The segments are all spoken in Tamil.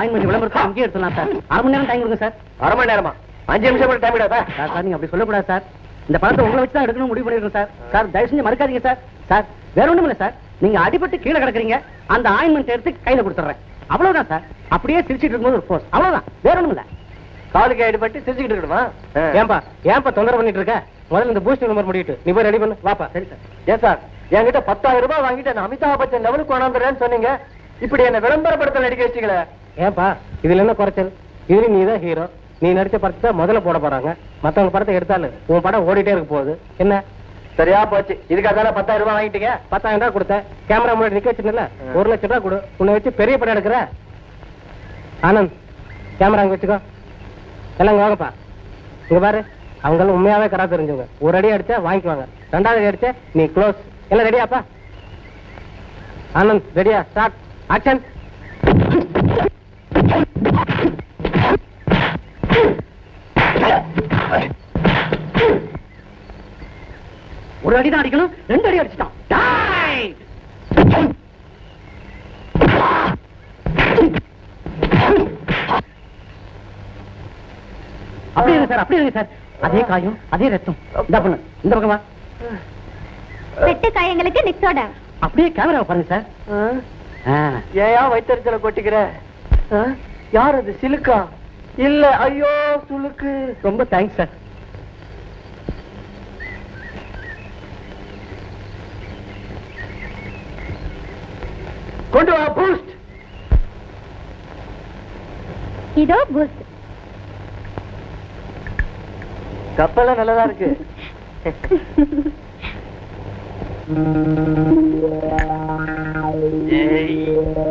ஆயின்மெண்ட் விளம்பரத்தை அங்கேயே எடுத்துலாம் சார். அரை மணி நேரம் டைம் கொடுங்க சார். அரை மணி நேரமா? அஞ்சு நிமிஷம் டைம் விடாதா சார் சார் நீங்க அப்படி சொல்லக்கூடாது சார். இந்த படத்தை உங்களை வச்சு தான் எடுக்கணும் முடிவு பண்ணிருக்கோம் சார். சார் தயவு செஞ்சு மறக்காதீங்க சார். சார் வேற ஒண்ணும் இல்ல சார். நீங்க அடிபட்டு கீழே கிடக்குறீங்க. அந்த ஆயின்மெண்ட் எடுத்து கையில கொடுத்துறேன் அவ்வளவுதான் சார். அப்படியே சிரிச்சிட்டு இருக்கும்போது ஒரு போஸ் அவ்வளவுதான். வேற ஒண்ணும் இல்ல. காலுக்கு அடிபட்டு சிரிச்சுக்கிட்டு இருக்கணுமா? ஏன்பா ஏன்பா தொந்தரவு பண்ணிட்டு இருக்க? முதல்ல இந்த பூஸ்ட் நம்பர் முடிட்டு நீ போய் ரெடி பண்ணு. வாப்பா. சரி சார். ஏன் சார் என்கிட்ட பத்தாயிரம் ரூபாய் வாங்கிட்டு நான் அமிதாப் பச்சன் லெவலுக்கு கொண்டாந்துறேன்னு சொன்னீங்க. இப்படி என்ன விளம்பரப்படுத்த நடிக்க வச்சுக்கல ஏன்பா இதுல என்ன குறைச்சல்? இதுல நீ தான் ஹீரோ நீ நடிச்ச படத்தை முதல்ல போட போறாங்க. மத்தவங்க படத்தை எடுத்தாலும் உன் படம் ஓடிட்டே இருக்க போகுது. என்ன? சரியா போச்சு. இதுக்காக தானே பத்தாயிரம் ரூபாய் வாங்கிட்டீங்க? பத்தாயிரம் ரூபாய் கொடுத்தேன். கேமரா முன்னாடி நிக்க வச்சிருந்தல ஒரு லட்சம் ரூபாய் கொடு. உன்னை வச்சு பெரிய படம் எடுக்கிற? ஆனந்த் கேமரா அங்க வச்சுக்கோ. எல்லாம் வாங்கப்பா. இங்க பாரு. அவங்களும் உண்மையாவே கடா தெரிஞ்சவங்க. ஒரு அடி அடிச்சா வாங்கிக்குவாங்க. ரெண்டாவது அடி அடிச்சா நீ க்ளோஸ் எல்லாம் ரெடியாப்பா ஆனந்த் ரெடியா ஸ்டார்ட் ஆக்ஷன் ஒரு அடி தான் அடிக்கணும் ரெண்டு அடி அடிச்சிட்டான். டேய்! அப்படியே சார் அப்படியே இருக்கு சார். அதே காயம் அதே ரத்தம். இந்த பண்ணு இந்த பக்கமா வெட்டு காயங்களுக்கு நிக்ஸோட அப்படியே கேமரா பாருங்க சார். ஏயா வைத்தறிச்சல கொட்டிக்கிற? ஆ? யார் அது சிலுக்கா? இல்ல ஐயோ சுளுக்கு ரொம்ப தேங்க்ஸ் சார். கொண்டு வா பூஸ்ட் இதோ பூஸ்ட் கப்பெல்லாம் நல்லதா இருக்கு. ஏய், யா,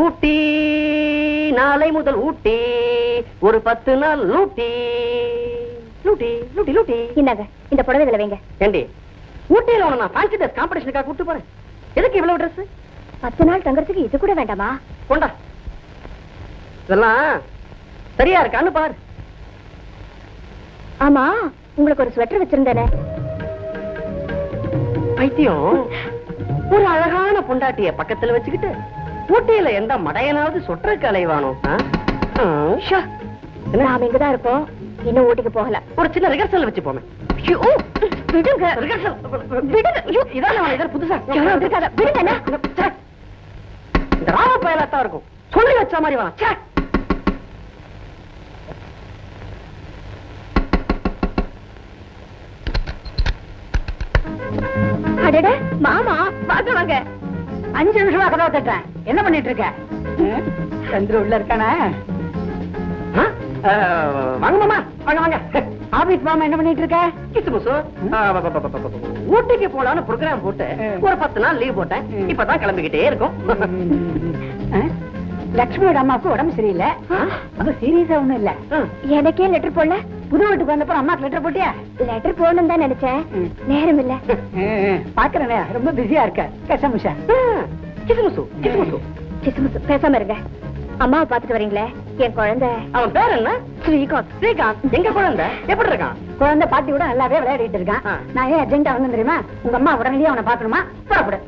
ஊட்டி நாளை முதல் ஊட்டி. ஒரு பத்து நாள் லூட்டி. லூட்டி லூட்டி லூட்டி. இந்தாங்க இந்த புடவை இதுல வைங்க. ஏண்டி? ஊட்டியில உன நான் ஃபேன்சி ட்ரெஸ் காம்படிஷனுக்காக கூட்டு போறேன். எதுக்கு இவ்வளவு ட்ரெஸ் பத்து நாள் தங்கறதுக்கு இது கூட வேண்டாமா? கொண்டா. இதெல்லாம் சரியா இருக்கான்னு பாரு. ஆமா உங்களுக்கு ஒரு ஸ்வெட்டர் வச்சிருந்தேனே. பைத்தியம். ஒரு அழகான பொண்டாட்டிய பக்கத்துல வச்சுக்கிட்டு ஊட்டியில எந்த மடையனாவது சொற்றக்கு அலைவானோ? நாம இங்கதான் இருப்போம். இன்னும் ஊட்டிக்கு போகல. ஒரு சின்ன ரிகர்சல் வச்சு போமே. ஐயோ, விடுங்க. ரிகர்சல் விடுங்க. ஐயோ, இதான் புதுசா. விடுங்க. ச்சே. இந்த ராம பயலாத்தான் இருக்கும். சொல்லி வச்ச மாதிரி வா வாங்க வாங்க. அஞ்சு நிமிஷமா கதவை தட்டேன் என்ன பண்ணிட்டு இருக்க? சந்திர உள்ள இருக்கானே? வாங்க மாமா. வாங்க வாங்க. ஆபீஸ் மாமா என்ன பண்ணிட்டு இருக்க? கிசுமுசு ஊட்டிக்கு போலான்னு ப்ரோக்ராம் போட்டு ஒரு பத்து நாள் லீவ் போட்டேன். இப்பதான் கிளம்பிக்கிட்டே இருக்கும். லட்சுமியோட அம்மாவுக்கு உடம்பு சரியில்லை. அது சீரியஸா ஒண்ணும் இல்ல. எனக்கே லெட்டர் போடல. புது வீட்டுக்கு வந்தப்ப அம்மாக்கு லெட்டர் போட்டியா? லெட்டர் போடணும் தான் நினைச்சேன். நேரம் இல்ல பாக்குறேனே ரொம்ப பிஸியா இருக்க. கசமுஷா கிசுமுசு கிசுமுசு கிசுமுசு பேசாம இருங்க. அம்மாவை பாத்துட்டு வரீங்களே என் குழந்தை. அவன் பேர் என்ன? ஸ்ரீகாந்த். ஸ்ரீகாந்த். எங்க குழந்தை? எப்படி இருக்கான்? குழந்தை பாட்டியோட நல்லாவே விளையாடிட்டு இருக்கான். நான் ஏன் அர்ஜென்ட்டா வந்து தெரியுமா? உங்க அம்மா உடனடியே அவனை பாக்கணுமா புறப்படு.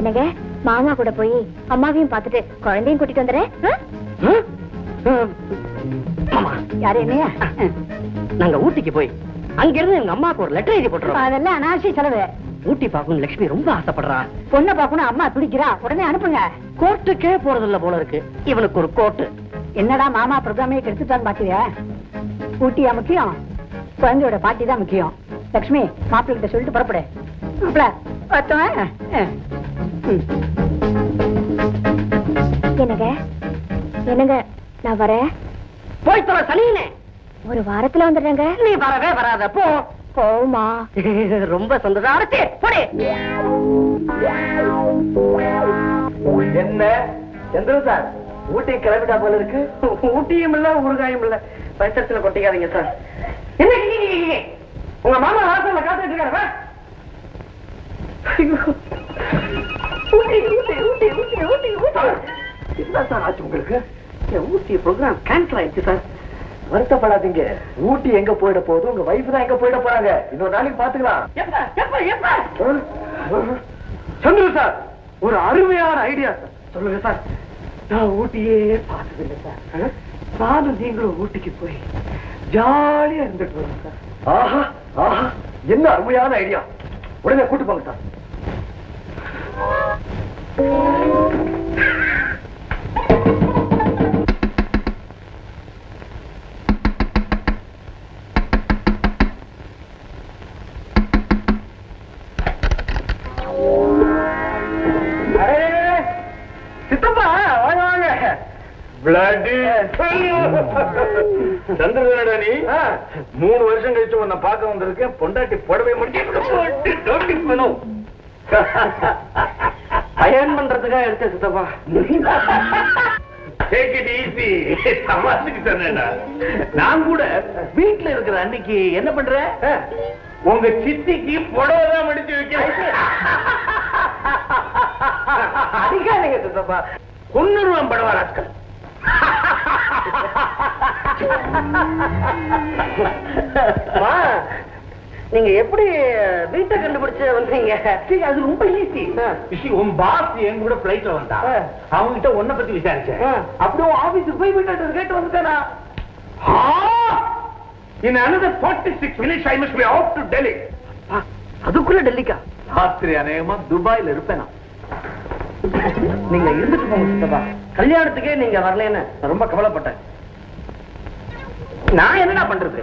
என்னங்க? மாமா கூட போய் அம்மாவையும் பார்த்துட்டு குழந்தையும் கூட்டிட்டு வந்துடுறேன்? யாரு என்னையா? நாங்க ஊட்டிக்கு போய் அங்க இருந்து எங்க அம்மாக்கு ஒரு லெட்டர் எழுதி போட்டுருவோம் அதெல்லாம் அனாவசிய செலவு. ஊட்டி பார்க்கணும் லட்சுமி ரொம்ப ஆசைப்படுறா. பொண்ணை பாக்கணும் அம்மா துடிக்கிறா. உடனே அனுப்புங்க. கோர்ட்டுக்கே போறது இல்ல போல இருக்கு. இவனுக்கு ஒரு கோர்ட்டு. என்னடா மாமா ப்ரோக்ராமே கெடுத்துட்டான்னு பாக்குறியா? ஊட்டியா முக்கியம்? குழந்தையோட பாட்டி தான் முக்கியம். லக்ஷ்மி மாப்பிள்ளை கிட்ட சொல்லிட்டு புறப்படு. மாப்பிள்ள என்னங்க? என்னங்க? நான் வரேன்? போய் தொலை சனியனே ஒரு வாரத்துல வந்துடுறேங்க. நீ வரவே வராத போ. போமா. ரொம்ப சந்தோஷம் அரட்டே போடே. என்ன? சந்திரன் சார் ஊட்டி கிளம்பிட்டா போல இருக்கு. ஊட்டியும் இல்ல ஊறுகாயும் இல்ல. பரிசரத்துல கொட்டிக்காதீங்க சார். என்ன? உங்க மாமா வாசல்ல காத்துட்டு இருக்காரு. ஊட்டி, ஊட்டி, ஊட்டி, ஊட்டி, ஊட்டி. என்ன சார் ஆச்சு உங்களுக்கு? ஊட்டி ப்ரோக்ராம் கேன்சல் ஆயிடுச்சு சார் வருத்தப்படாதீங்க. ஊட்டி எங்க போயிட போகுது உங்க வைஃப் தான் எங்க போயிட போறாங்க. இன்னொரு நாளைக்கு பாத்துக்கலாம். சந்திர சார் ஒரு அருமையான ஐடியா சார் சொல்லுங்க சார் நான் ஊட்டியே பார்த்ததில்லை சார் நானும் நீங்களும் ஊட்டிக்கு போய் ஜாலியா இருந்துட்டு வரோம் சார் ஆஹா ஆஹா. என்ன அருமையான ஐடியா உடனே கூட்டு போங்க சார் சந்திரனடா நீ மூணு வருஷம் கழிச்சு உன்னை பார்க்க வந்திருக்கேன். பொண்டாட்டி புடவை முடிச்சு அயன் பண்றதுக்காக எடுத்தேன் சித்தப்பா. டேக் இட் ஈஸி சொன்னேன்டா. நான் கூட வீட்டுல இருக்கிற அன்னைக்கு என்ன பண்ற? உங்க சித்திக்கு புடவை தான் மடிச்சு வைக்கிறேன் அடிக்காதீங்க சித்தப்பா. கொன்னுருவான் படவா ராஸ்கல். நீங்க எப்படி வீட்டை கண்டுபிடிச்சு வந்தீங்க? சரி, அது ரொம்ப ஈஸி உன் பாஸ் என் கூட பிளைட்ல வந்தா. அவங்க கிட்ட உன்னை பத்தி விசாரிச்சேன். அப்படியே ஆபீஸுக்கு போய் வீட்டு கேட்டு வந்துட்டேனா? In another 46 minutes I must be off to Delhi. அதுக்குள்ள டெல்லிக்கா? ராத்திரி அநேகமா துபாயில இருப்பேன். நீங்க இருந்துட்டு போங்க கல்யாணத்துக்கே நீங்க வரலன்னு ரொம்ப கவலைப்பட்டேன். நான் என்னடா பண்றது?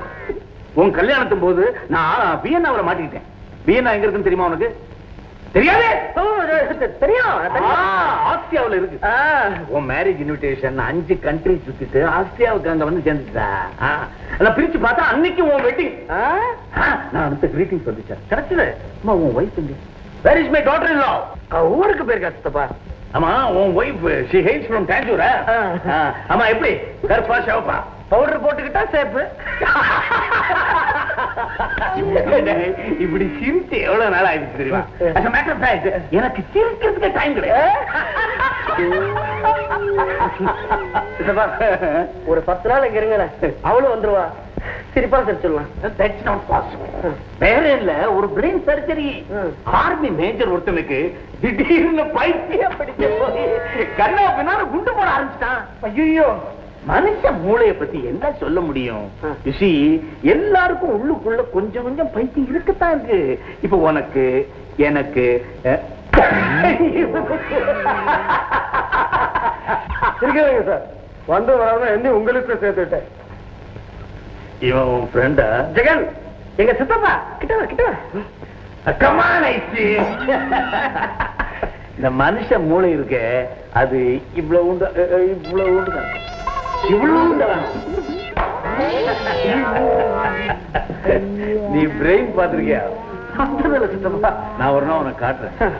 உன் கல்யாணத்தும் போது நான் வியன்னாவில மாட்டிக்கிட்டேன். வியன்னா எங்க இருக்குன்னு தெரியுமா உனக்கு? தெரியாதே? தெரியும். ஆ, தெரியும். ஆஸ்தியாவுல இருக்கு. உன் மேரேஜ் இன்விடேஷன் அஞ்சு கண்ட்ரி சுத்திட்டு ஆஸ்தியாவுக்கு அங்க வந்து சேர்ந்துட்டா. நான் பிரிச்சு பார்த்தா அன்னைக்கு உன் வெட்டிங்? நான் அடுத்த கிரீட்டிங் வந்துச்சேன் கிடைச்சது? அம்மா உன் ஒய்ஃப் எங்க? Where is my daughter in law அவ ஊருக்கு போயிருக்கா சித்தப்பா ஆமா உன் ஒய்ஃப் ஷி ஹெயிட்ஸ் ஃப்ரம் டாஞ்சூரா ஆ. ஆமா எப்படி? கருப்பா பவுடர் போட்டுக்கிட்டா சேப்பு. இப்படி சிரிச்சு எவ்வளவு நாள் ஆயிடுச்சு தெரியுமா? எனக்கு சிரிக்கிறதுக்கு டைம் சித்தப்பா ஒரு பத்து நாள் இங்க இருங்க அவளும் வந்துருவா. சிரிப்பா சிரிச்சிடலாம் That's not possible. வேற இல்ல ஒரு பிரெயின் சர்ஜரி. ஆர்மி மேஜர் ஒருத்தனுக்கு திடீர்னு பைத்தியம் பிடிச்ச போய் கண்ணா பின்னால குண்டு போட ஆரம்பிச்சிட்டான். ஐயோ மனுஷ மூளைய பத்தி என்ன சொல்ல முடியும்? see, எல்லாருக்கும் உள்ளுக்குள்ள கொஞ்சம் கொஞ்சம் பைத்தியம் இருக்கத்தான் இருக்கு. இப்ப உனக்கு எனக்கு அஹ், இருக்காங்க சார். வந்து வராம என்ன உங்களுக்கு சேர்த்துட்டேன் இவன் உன் ஃப்ரெண்டா ஜெகன் எங்க சித்தப்பா? கிட்ட கிட்ட. இந்த மனுஷ மூளை இருக்க அது இவ்வளவு உண்டு இவ்வளவு உண்டு நீ பிரெயின் பாத்திருக்கியா சித்தப்பா. நான் ஒரு நாள் உனக்கு காட்டுறேன்.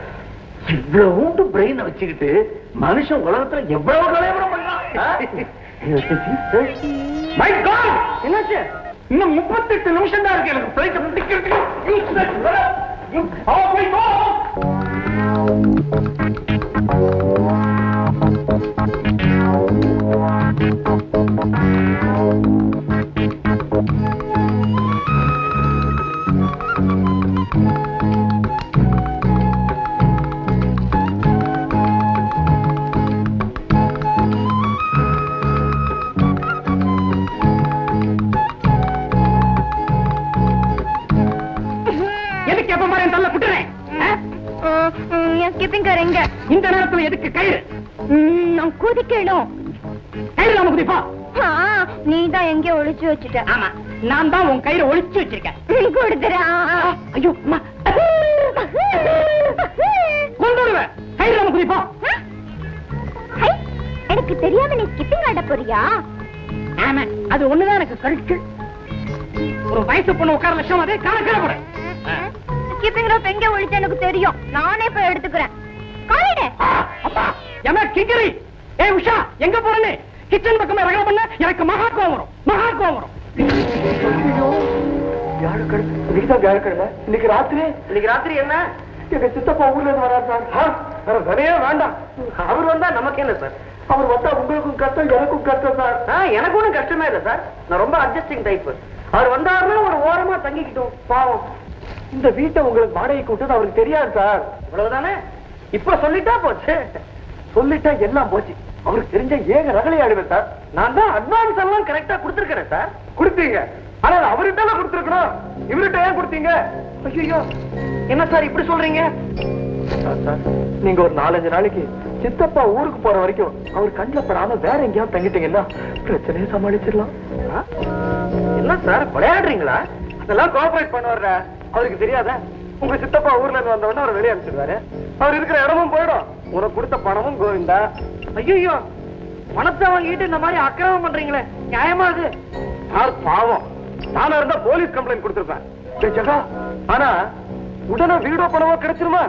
இவ்வளவு பிரெயினை வச்சுக்கிட்டு மனுஷன் உலகத்துல எவ்வளவு கலைவரம் பண்றான் என்னாச்சு? இன்னும் முப்பத்தெட்டு நிமிஷம் தான் இருக்கு. எனக்கு பிளைட் முடிக்கிறதுக்கு. என் ஸ்கிப்பிங் கார் எங்க இந்த நேரத்துல எதுக்கு கயிறு? நான் குதிக்கணும். கயிறு நாம குதிப்பா? நீ தான் எங்கேயோ ஒளிச்சு வச்சுட்ட. ஆமா நான் தான் உன் கயிறை ஒளிச்சு வச்சிருக்கேன். கொடுத்துறா ஐயோ அம்மா. கொண்டு வருவேன் கயிறு நாம குதிப்பா. எனக்கு தெரியாம நீ ஸ்கிப்பிங் ஆட போறியா? ஆமா அது ஒண்ணுதான் எனக்கு கழுக்கு ஒரு வயசு பொண்ணு உட்கார லட்சம் அதே கணக்கில் போட ஸ்கிப்பிங் ரோப் எங்க எனக்கு தெரியும். நானே போய் எடுத்துக்கிறேன். காலிடு அப்பா எம கிங்கரி? ஏ உஷா எங்க போறேன்னு? கிச்சன் பக்கமே ரகல பண்ண எனக்கு மகா கோவம் வரும். மகா கோவம் வரும். வியாழக்கிழமை. இன்னைக்கு தான் வியாழக்கிழமை. இன்னைக்கு ராத்திரி. இன்னைக்கு ராத்திரி என்ன? எங்க சித்தப்பா ஊர்ல இருந்து வராரு சார். வேற வேலையே வேண்டாம். அவர் வந்தா நமக்கு என்ன சார்? அவர் வந்தா உங்களுக்கும் கஷ்டம் எனக்கும் கஷ்டம் சார். எனக்கு ஒண்ணும் கஷ்டமே இல்ல சார். நான் ரொம்ப அட்ஜஸ்டிங் டைப் அவர் வந்தாருன்னா ஒரு ஓரமா தங்கிக்கிட்டோம். பாவம். இந்த வீட்டை உங்களுக்கு வாடகைக்கு கூட்டது அவருக்கு தெரியாது சார். இவ்வளவுதானே? இப்ப சொல்லிட்டா போச்சு. சொல்லிட்டா எல்லாம் போச்சு. அவருக்கு தெரிஞ்ச ஏக ரகலை ஆடுவேன் சார். நான் தான் அட்வான்ஸ் எல்லாம் கரெக்டா கொடுத்துருக்கிறேன் சார். கொடுத்தீங்க. ஆனா அவர்கிட்ட தான் கொடுத்துருக்கணும் இவர்கிட்ட ஏன் கொடுத்தீங்க? ஐயோ என்ன சார் இப்படி சொல்றீங்க? நீங்க ஒரு நாலஞ்சு நாளைக்கு சித்தப்பா ஊருக்கு போற வரைக்கும் அவர் கண்ணில் படாம வேற எங்கேயாவது தங்கிட்டீங்கன்னா பிரச்சனையை சமாளிச்சிடலாம். என்ன சார் விளையாடுறீங்களா அதெல்லாம் கோஆபரேட் பண்ணுவாரு அவருக்கு தெரியாத? உங்க சித்தப்பா ஊர்ல இருந்து வந்தவொடனே அவர் வெளியே அனுப்பிச்சிருவாரு அவர் இருக்கிற இடமும் போயிடும். உனக்கு கொடுத்த பணமும் கோவிந்தா. ஐயோ பணத்தை வாங்கிட்டு இந்த மாதிரி அக்கிரமம் பண்றீங்களே. நியாயமா இது சார் பாவம்? நானா இருந்தா போலீஸ் கம்ப்ளைண்ட் கொடுத்திருப்பேன். ஆனா உடனே வீடோ பணமோ கிடைச்சிருமா?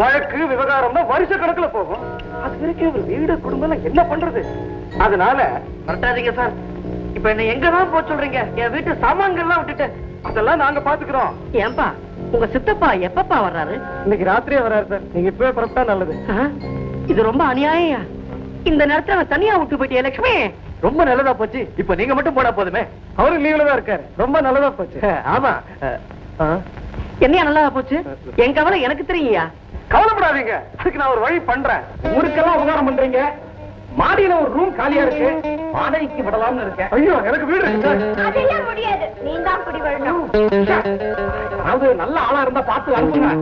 வழக்கு விவகாரம் தான் வருஷ கணக்குல போகும். அது வரைக்கும் வீடு குடும்பம் என்ன பண்றது? அதனால மிரட்டாதீங்க சார். இப்ப என்ன எங்க தான் போக சொல்றீங்க? என் வீட்டு சாமான்கள்லாம் விட்டுட்டு அதெல்லாம் நாங்க பாத்துக்கிறோம். ஏன்பா உங்க சித்தப்பா எப்பப்பா வர்றாரு? இன்னைக்கு ராத்திரியே வராரு சார். நீங்க இப்பவே புறப்பட்டா நல்லது? இது ரொம்ப அநியாயம் இந்த நேரத்துல நான் தனியா விட்டு போயிட்டியே லட்சுமி ரொம்ப நல்லதா போச்சு. இப்ப நீங்க மட்டும் போனா போதுமே. அவரு லீவ்ல தான் இருக்காரு. ரொம்ப நல்லதா போச்சு. ஆமா. என்னையா நல்லா போச்சு? என் கவலை எனக்கு தெரியுயா கவலைப்படாதீங்க. அதுக்கு நான் ஒரு வழி பண்றேன். ஊருக்கெல்லாம் உபகாரம் பண்றீங்க. மாடியில ஒரு ரூம் காலியா இருக்கு. வாடகைக்கு விடலாம்னு இருக்கேன். ஐயோ எனக்கு வீடு. அதெல்லாம் முடியாது. நீ தான் குடி வரணும் அதாவது நல்ல ஆளா இருந்தா பார்த்து அனுப்புங்க.